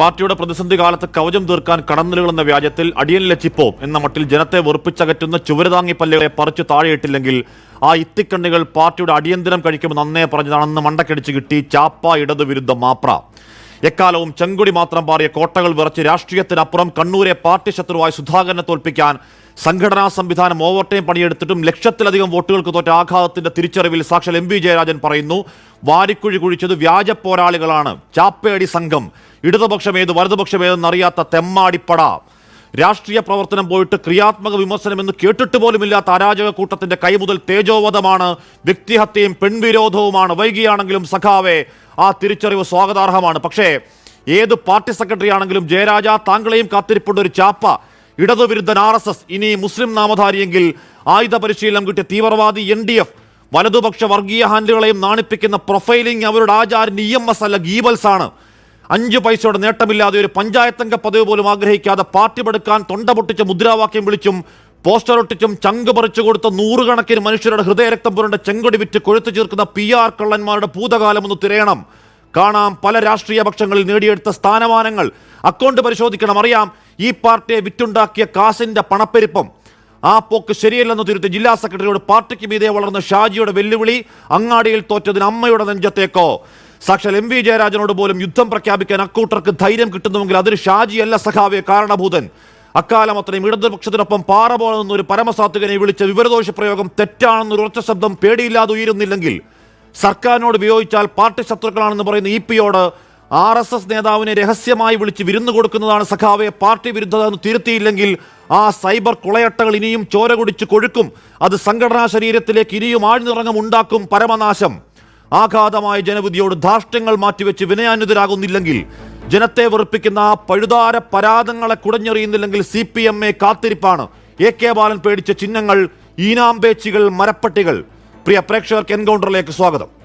പാർട്ടിയുടെ പ്രതിസന്ധി കാലത്ത് കവചം തീർക്കാൻ കടന്നിലുകളെന്ന വ്യാജത്തിൽ അടിയൻ ചിപ്പോ എന്ന മട്ടിൽ ജനത്തെ വെറുപ്പിച്ചകറ്റുന്ന ചുവരതാങ്ങി പല്ലുകളെ പറിച്ചു താഴെയിട്ടില്ലെങ്കിൽ ആ ഇത്തിക്കണ്ണികൾ പാർട്ടിയുടെ അടിയന്തരം കഴിക്കുമെന്ന് അന്നേ പറഞ്ഞതാണെന്ന് മണ്ടക്കടിച്ച് കിട്ടി ചാപ്പ ഇടതുവിരുദ്ധ മാപ്ര. എക്കാലവും ചെങ്കുടി മാത്രം പാറിയ കോട്ടകൾ വിറച്ച് രാഷ്ട്രീയത്തിനപ്പുറം കണ്ണൂരെ പാർട്ടി ശത്രുവായി സുധാകരനെ തോൽപ്പിക്കാൻ സംഘടനാ സംവിധാനം ഓവർടൈം പണിയെടുത്തിട്ടും ലക്ഷത്തിലധികം വോട്ടുകൾക്ക് തോറ്റ ആഘാതത്തിന്റെ തിരിച്ചറിവിൽ സാക്ഷൽ എം വി ജയരാജൻ പറയുന്നു വാരിക്കുഴി കുഴിച്ചത് വ്യാജ പോരാളികളാണ്. ചാപ്പേടി സംഘം. ഇടതുപക്ഷമേത് വലതുപക്ഷമേതെന്നറിയാത്ത തെമ്മാടിപ്പട. രാഷ്ട്രീയ പ്രവർത്തനം പോയിട്ട് ക്രിയാത്മക വിമർശനം എന്ന് കേട്ടിട്ട് പോലുമില്ലാത്ത അരാജക കൂട്ടത്തിന്റെ കൈമുതൽ തേജോവധമാണ് വ്യക്തിഹത്യയും പെൺവിരോധവുമാണ്. വൈകിയാണെങ്കിലും സഖാവെ ആ തിരിച്ചറിവ് സ്വാഗതാർഹമാണ്. പക്ഷേ ഏത് പാർട്ടി സെക്രട്ടറി ആണെങ്കിലും ജയരാജ താങ്കളെയും കാത്തിരിപ്പുണ്ട് ഒരു ചാപ്പ. ഇടതുവിരുദ്ധൻ ആർ എസ് എസ് ഇനി മുസ്ലിം നാമധാരിയെങ്കിൽ ആയുധ പരിശീലനം കിട്ടിയ തീവ്രവാദി എൻ ഡി എഫ് വലതുപക്ഷ വർഗീയ ഹാൻഡുകളെയും നാണിപ്പിക്കുന്ന പ്രൊഫൈലിംഗ് അവരുടെ ആചാരൻ ഇ എം എസ് അല്ല ഗീബൽസ് ആണ് അഞ്ച് പൈസയുടെ നേട്ടമില്ലാതെ ഒരു പഞ്ചായത്തംഗ പദവി പോലും ആഗ്രഹിക്കാതെ പാർട്ടി പെടുക്കാൻ തൊണ്ട പൊട്ടിച്ച് മുദ്രാവാക്യം വിളിച്ചും പോസ്റ്റർ ഒട്ടിച്ചും ചങ്ക് പറിച്ചു കൊടുത്ത നൂറുകണക്കിന് മനുഷ്യരുടെ ഹൃദയരക്തം പുരണ്ട ചെങ്കൊടി വിറ്റ് കൊഴുത്തു ചേർക്കുന്ന പി ആർ കള്ളന്മാരുടെ ഭൂതകാലം ഒന്ന് തിരയണം. കാണാം പല രാഷ്ട്രീയ പക്ഷങ്ങളിൽ നേടിയെടുത്ത സ്ഥാനമാനങ്ങൾ. അക്കൗണ്ട് പരിശോധിക്കണം അറിയാം ഈ പാർട്ടിയെ വിറ്റുണ്ടാക്കിയ കാസിന്റെ പണപ്പെരുപ്പം. ആ പോക്ക് ശരിയല്ലെന്ന് തിരുത്തി ജില്ലാ സെക്രട്ടറിയോട് പാർട്ടിക്ക് മീതെ വളർന്ന ഷാജിയുടെ വെല്ലുവിളി അങ്ങാടിയിൽ തോറ്റതിന് അമ്മയുടെ നെഞ്ചത്തേക്കോ? സാക്ഷാൽ എം വി ജയരാജനോട് പോലും യുദ്ധം പ്രഖ്യാപിക്കാൻ അക്കൂട്ടർക്ക് ധൈര്യം കിട്ടുന്നുവെങ്കിൽ അതിന് ഷാജിയല്ല സഖാവെ കാരണഭൂതൻ. അക്കാലം അത്രയും ഇടതുപക്ഷത്തിനൊപ്പം പാറ പോലെ നിന്നൊരു പരമസാത്വികനെ വിളിച്ച വിവരദോഷ പ്രയോഗം തെറ്റാണെന്നൊരു ഉറച്ച ശബ്ദം പേടിയില്ലാതെ ഉയരുന്നില്ലെങ്കിൽ സർക്കാരിനോട് വിയോജിച്ചാൽ പാർട്ടി ശത്രുക്കളാണെന്ന് പറയുന്ന ഇ പിയോട് ആർ എസ് എസ് നേതാവിനെ രഹസ്യമായി വിളിച്ച് വിരുന്ന് കൊടുക്കുന്നതാണ് സഖാവെ പാർട്ടി വിരുദ്ധത എന്ന് തിരുത്തിയില്ലെങ്കിൽ ആ സൈബർ കുളയട്ടകൾ ഇനിയും ചോര കുടിച്ച് കൊഴുക്കും. അത് സംഘടനാ ശരീരത്തിലേക്ക് ഇനിയും ആഴ്ന്നിറങ്ങം ഉണ്ടാക്കും പരമനാശം. ആഘാതമായ ജനവിധിയോട് ധാർഷ്ട്യങ്ങൾ മാറ്റിവെച്ച് വിനയാനുതരാകുന്നില്ലെങ്കിൽ ജനത്തെ വെറുപ്പിക്കുന്ന ആ പഴുതാര പരാതങ്ങളെ കുടഞ്ഞെറിയുന്നില്ലെങ്കിൽ സി പി എം എ കാത്തിരിപ്പാണ്. എ കെ ബാലൻ പേടിച്ച ചിഹ്നങ്ങൾ ഈനാമ്പേച്ചികൾ മരപ്പട്ടികൾ. പ്രിയ പ്രേക്ഷകർക്ക് എൻകൗണ്ടറിലേക്ക് സ്വാഗതം.